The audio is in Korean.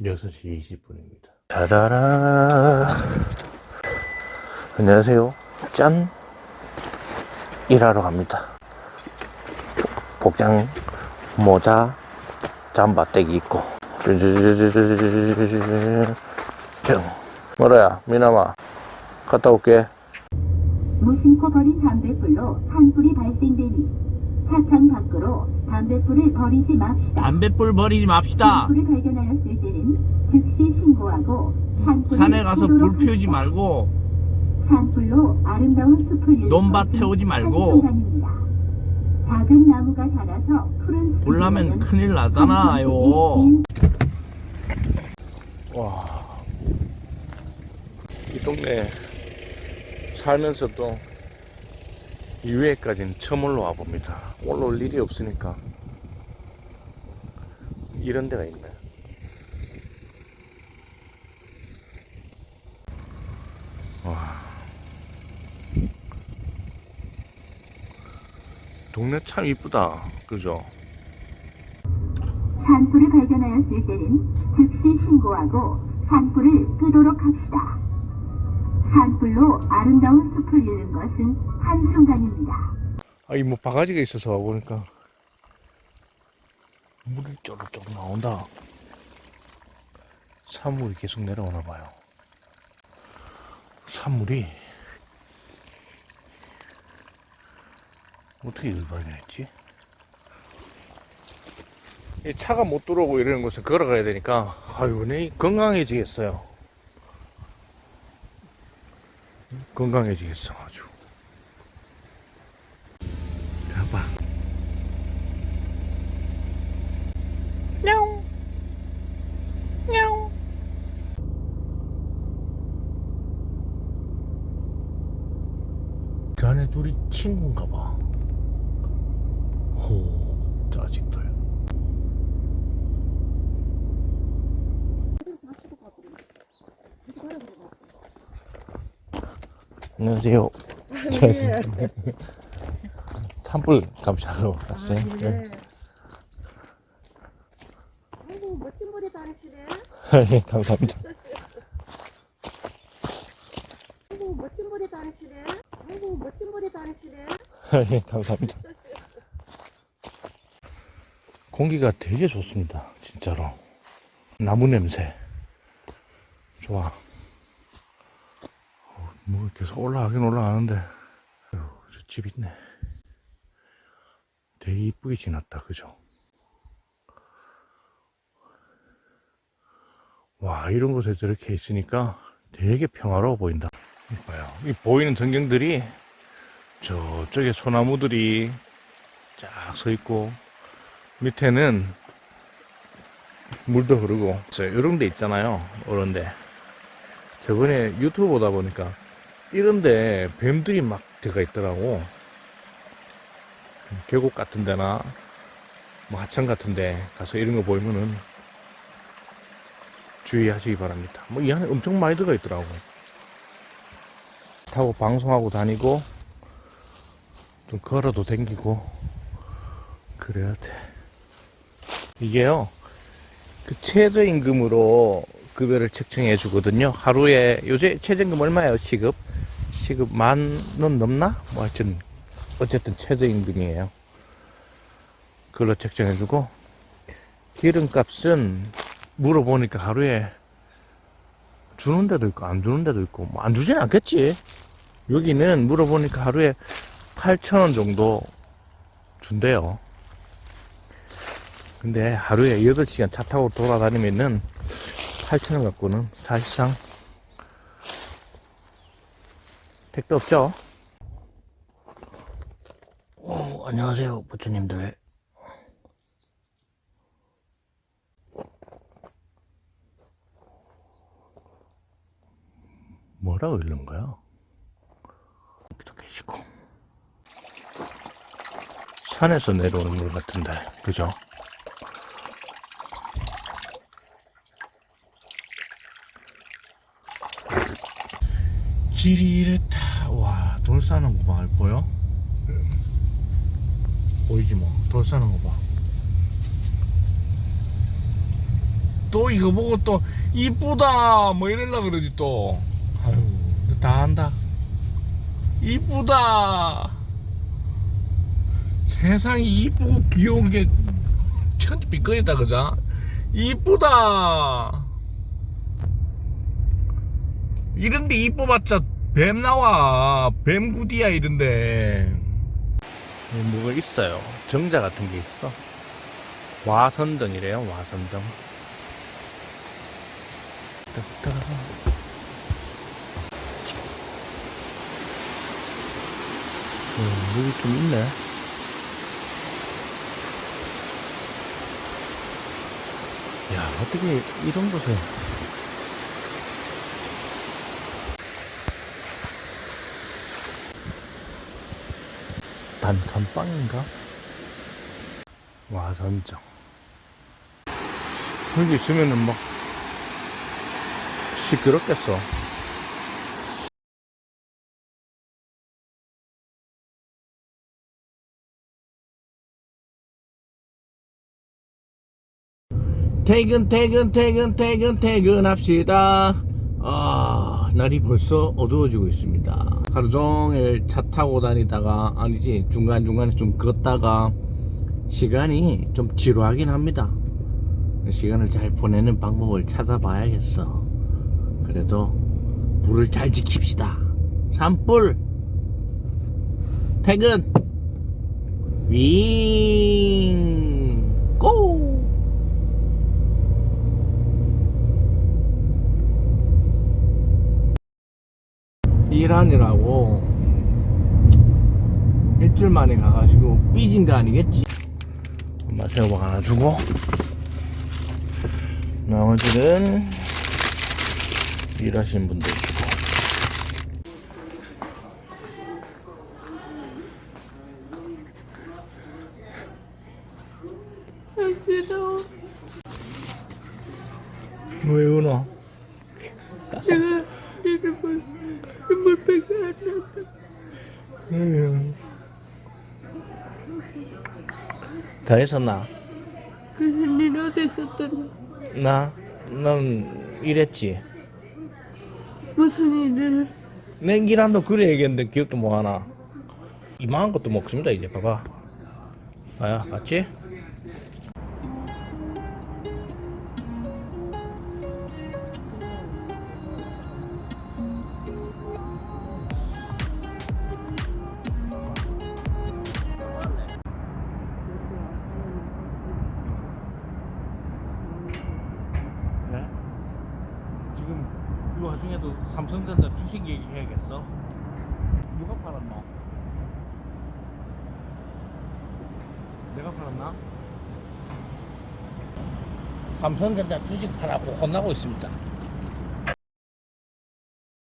6시 20분입니다. 짜라라. 안녕하세요. 짠. 일하러 갑니다. 복장, 모자, 잠바떼기 입고. 뿅. 뭐라야, 미나마. 갔다 올게. 무심코 버린 담뱃불로 산불이 발생되니 차창 밖으로 담뱃불을 버리지 맙시다. 담뱃불 버리지 맙시다. 산불을 발견하였을 때는 즉시 신고하고 산불을 산에 가서 불 피우지 합시다. 말고 산불로 아름다운 숲을 논밭 태우지 말고. 작은 나무가 자라서 푸른 숲이 올라면 되면 큰일 나잖아요. 와. 이 동네 살면서도 이외에까지는 처음 올라와 봅니다. 올라올 일이 없으니까. 이런 데가 있네. 와. 동네 참 이쁘다. 그죠? 산불을 발견하였을 때는 즉시 신고하고 산불을 끄도록 합시다. 산불로 아름다운 숲을 이루는 것은 한순간입니다. 아이 뭐 바가지가 있어서 와보니까 물이 쪼르쪼르 나온다. 산물이 계속 내려오나 봐요. 산물이 어떻게 이걸 발견했지? 이 차가 못 들어오고 이러는 곳은 걸어가야 되니까. 아유 내 건강해지겠어요. 건강해지겠어 아주. 잡아. 그 안에 둘이 친구인가 봐. 호, 짜식들. 안녕하세요. 산불 감시하러 왔어요. 네. 아이고 멋진 머리 다니시네. 예, 감사합니다. 아이고 멋진 머리 다니시네. 아이고 멋진 머리 다니시네. 예, 감사합니다. 공기가 되게 좋습니다. 진짜로. 나무 냄새. 좋아. 어, 뭐 계속 올라가긴 올라가는데. 저집 있네. 되게 이쁘게 지났다. 그죠? 와, 이런 곳에 저렇게 있으니까 되게 평화로워 보인다. 이봐요. 이 보이는 전경들이 저쪽에 소나무들이 쫙 서 있고 밑에는 물도 흐르고 이런 데 있잖아요. 이런 데. 저번에 유튜브 보다 보니까 이런 데 뱀들이 막 들어가 있더라고. 계곡 같은 데나 뭐 하천 같은 데 가서 이런 거 보이면은 주의하시기 바랍니다. 뭐 이 안에 엄청 많이 들어가 있더라고 타고 방송하고 다니고 좀 걸어도 댕기고 그래야 돼. 이게요. 그 최저임금으로 급여를 책정해 주거든요. 하루에 요새 최저임금 얼마예요? 시급? 시급 만 원 넘나? 뭐 하여튼 어쨌든 최저임금이에요. 그걸로 책정해 주고 기름값은 물어보니까 하루에 주는 데도 있고 안 주는 데도 있고 뭐 안 주진 않겠지. 여기는 물어보니까 하루에 8,000원 정도 준대요. 근데 하루에 8시간 차 타고 돌아다니면은 8,000원 갖고는 사실상 택도 없죠? 어, 안녕하세요, 부처님들. 뭐라고 읽는 거야? 여기도 계시고. 산에서 내려오는 물 같은데, 그죠? 길이 이랬다. 와, 돌 싸는 거 봐, 보여? 보이지 뭐, 돌 싸는 거 봐. 또 이거 보고 또 이쁘다 뭐 이럴라 그러지 또 다 한다. 이쁘다. 세상이 이쁘고 귀여운 게 천지 삐꺼있다 그자 이쁘다. 이런데 이뻐봤자 뱀 나와. 뱀 구디야 이런데. 뭐가 있어요? 정자 같은 게 있어? 와선정이래요 와선정 음, 여기 좀 있네. 야 어떻게 이런 곳에? 단칸방인가? 와선정. 여기 있으면은 막 시끄럽겠어 퇴근 퇴근 퇴근 퇴근 퇴근합시다. 아 날이 벌써 어두워지고 있습니다. 하루 종일 차 타고 다니다가 아니지 중간중간에 좀 걷다가 시간이 좀 지루하긴 합니다. 시간을 잘 보내는 방법을 찾아봐야겠어. 그래도 불을 잘 지킵시다. 산불! 퇴근! 윙! 고! 이란이라고 일주일 만에 가가지고 삐진 거 아니겠지? 엄마 새우박 하나 주고 나머지는 일하시는 분들 주고. 왜 울어? 내가 이름을 눈물밖에 안 났다. 다 했었나? 니는 어디 있었더니 나? 난 일했지 무슨 일을 내 일한도 그래 얘기했는데 기억도 못하나 이만한 것도 먹습니다 이제 봐봐 아야 맞지? 삼성전자 주식 얘기해야겠어? 누가 팔았나? 내가 팔았나? 삼성전자 주식 팔라고 혼나고 있습니다.